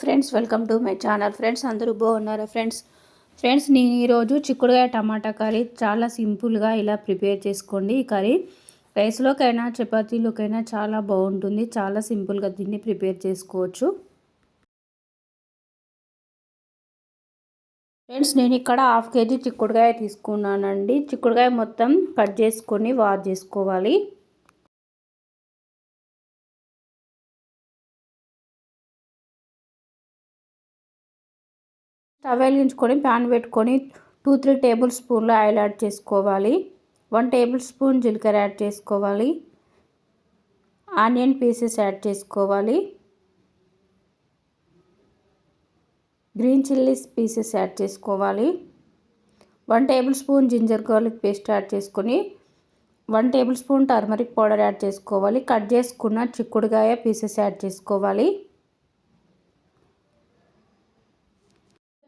Friends welcome to my channel. Friends అందరూ బాగున్నారా friends? Friends నేను ఈరోజు చిక్కుడుకాయ టమాటా కర్రీ చాలా సింపుల్గా ఇలా ప్రిపేర్ చేసుకోండి. ఈ కర్రీ రైస్లోకైనా చపాతీలోకైనా చాలా బాగుంటుంది. చాలా సింపుల్గా దీన్ని ప్రిపేర్ చేసుకోవచ్చు. ఫ్రెండ్స్ నేను ఇక్కడ హాఫ్ కేజీ చిక్కుడుకాయ తీసుకున్నానండి. చిక్కుడుకాయ మొత్తం కట్ చేసుకొని వాష్ చేసుకోవాలి. స్టవ్ వెలిగించుకొని ప్యాన్ పెట్టుకొని టూ త్రీ టేబుల్ స్పూన్లు ఆయిల్ యాడ్ చేసుకోవాలి. వన్ టేబుల్ స్పూన్ జీలకర్ర యాడ్ చేసుకోవాలి. ఆనియన్ పీసెస్ యాడ్ చేసుకోవాలి. గ్రీన్ చిల్లీస్ పీసెస్ యాడ్ చేసుకోవాలి. One tablespoon ginger garlic paste add చేసుకొని one tablespoon turmeric powder add చేసుకోవాలి. కట్ చేసుకున్న చిక్కుడుగాయ పీసెస్ యాడ్ చేసుకోవాలి.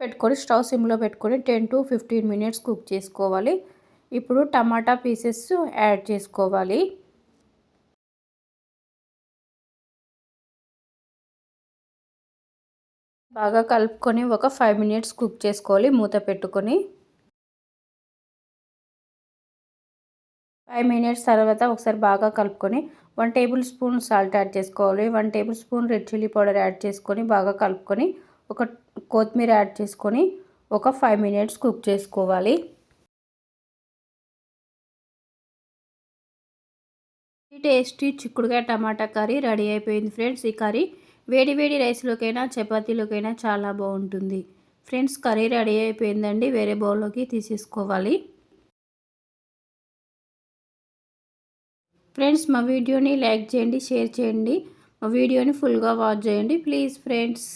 పెట్టుకొని స్టవ్ సిమ్లో పెట్టుకొని ten to fifteen minutes cook చేసుకోవాలి. ఇప్పుడు టమాటా పీసెస్ యాడ్ చేసుకోవాలి. బాగా కలుపుకొని ఒక ఫైవ్ మినిట్స్ కుక్ చేసుకోవాలి మూత పెట్టుకొని. ఫైవ్ మినిట్స్ తర్వాత ఒకసారి బాగా కలుపుకొని one table spoon salt add చేసుకోవాలి. One tablespoon red chilli powder add చేసుకొని బాగా కలుపుకొని ఒక కొత్తిమీర యాడ్ చేసుకొని ఒక ఫైవ్ మినిట్స్ కుక్ చేసుకోవాలి. టేస్టీ చిక్కుడుగా టమాటా కర్రీ రెడీ అయిపోయింది ఫ్రెండ్స్. ఈ కర్రీ వేడి వేడి రైస్లోకైనా చపాతీలోకైనా చాలా బాగుంటుంది. ఫ్రెండ్స్ కర్రీ రెడీ అయిపోయిందండి. వేరే బౌల్లోకి తీసేసుకోవాలి. ఫ్రెండ్స్ మా వీడియోని లైక్ చేయండి షేర్ చేయండి. మా వీడియోని ఫుల్గా వాచ్ చేయండి ప్లీజ్ ఫ్రెండ్స్.